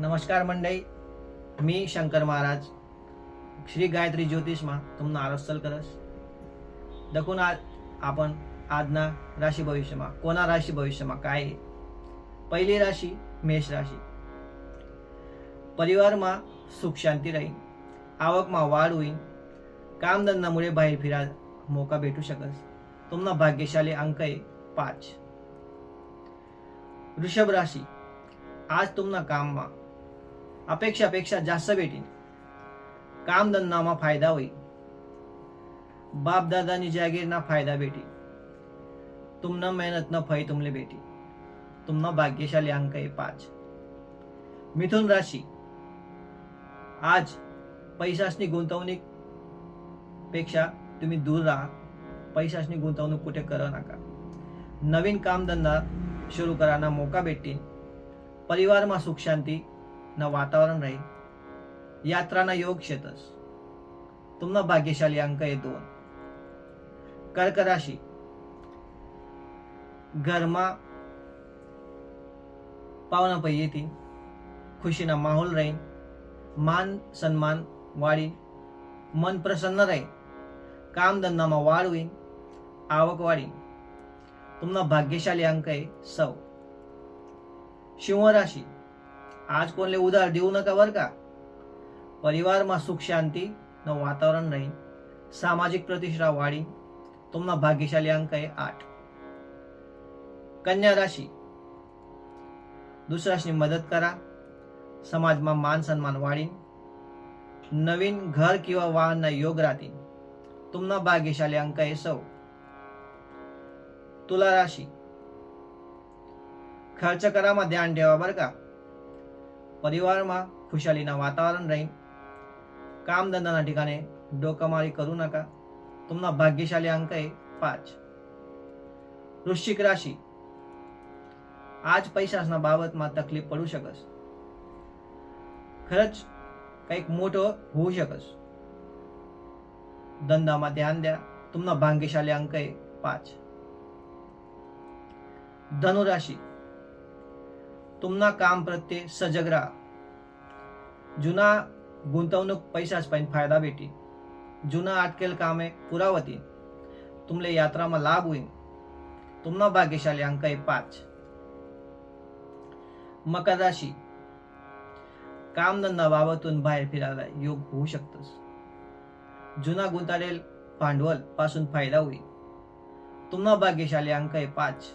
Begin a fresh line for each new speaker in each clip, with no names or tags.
नमस्कार मंडळी मी शंकर महाराज श्री गायत्री ज्योतिषमा तुमना आरोसल करस. दखून आज आपण आजना राशी भविष्यमा कोणा राशी भविष्यमा काय पहिली राशी मेष राशी. परिवारमा सुख शांती राहीन आवकमा वाढ होईन कामधंदामुळे बाहेर फिरा मोका भेटू शकस. तुमना भाग्यशाली अंक आहे पाच. वृषभ राशी आज तुमना काममा अपेक्षापेक्षा जास्त भेटीन. कामधंदामा फायदा होईल. बापदादानी जागीरना फायदा भेटी तुमनं मेहनतनं फळ तुमले भेटी तुमनं भाग्यशाली अंक आहे पाच. मिथुन राशी. आज पैशासनी गुंतवणूकपेक्षा तुम्ही दूर राहा. पैशासनी गुंतवणूक कुठे करा नका. नवीन कामधंदा सुरू कराना मोका भेटतील. परिवारमा सुख शांती ना वातावरण राहील. यात्राना योग शेतस. तुमना भाग्यशाली अंक आहे दोन. कर्क राशी. घरमा पाहुणा पै येतील. खुशीना माहोल राहील. मान सन्मान वाढील. मन प्रसन्न राहील. कामधंदामा वाढ होईल. आवक वाढीन तुमना भाग्यशाली अंक आहे सौ सिंहराशी आज कोणले उधार देऊ नका बर का? परिवारमा सुख शांती न वातावरण राहीन सामाजिक प्रतिष्ठा वाढी तुमना भाग्यशाली अंक आहे आठ. कन्या राशी. दुसऱ्याशी मदत करा. समाजमा मान सन्मान वाढीन. नवीन घर किंवा वाहनना योग राहतील. तुमना भाग्यशाली अंक आहे सौ. तुला राशी. खर्च करामा ध्यान ठेवा बरं का? परिवारमा खुशालीना वातावरण राहील कामधंदाना ठिकाणी डोकामारी करू नका तुमना भाग्यशाली अंक आहे पाच वृश्चिक राशी आज पैशासना बाबतमा तकलीफ पडू शकस खरंच काही मोठं होऊ शकस धंदामा ध्यान द्या तुमना भाग्यशाली अंक आहे पाच धनुराशी तुमना काम प्रत्ये सजग राहा. जुना गुंतवणूक पैसाच पण फायदा भेटी. जुना अटकेल कामे पुरावती तुमले यात्रामा लाभ होईल तुमना भाग्यशाली अंक आहे पाच. मकर राशी. कामधंदा बाबतून बाहेर फिरायला योग होऊ शकतस. जुना गुंताळेल भांडवलपासून फायदा होईल. तुम्हा भाग्यशाली अंक आहे पाच.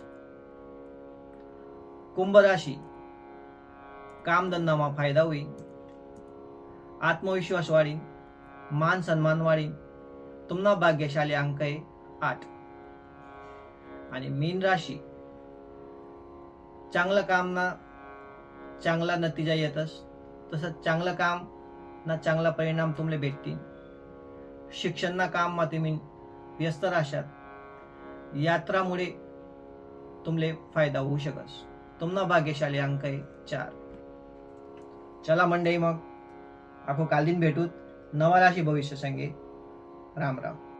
कुंभ राशी. कामधंदामा फायदा होईल. आत्मविश्वास वाढी मान सन्मान तुमना भाग्यशाली अंक आहे आठ. आणि मीन राशी. चांगलं काम ना चांगला नतीजा येतस तसंच चांगलं काम ना चांगला परिणाम तुमले भेटतील. शिक्षणना काम मा तुम्ही व्यस्त राशात यात्रामुळे तुमले फायदा होऊ शकस. तुमना भाग्यशाली अंक आहे चार. चला मंडई मग. आपण काल दिन भेटूत. नवा राशी भविष्य संगे. राम राम.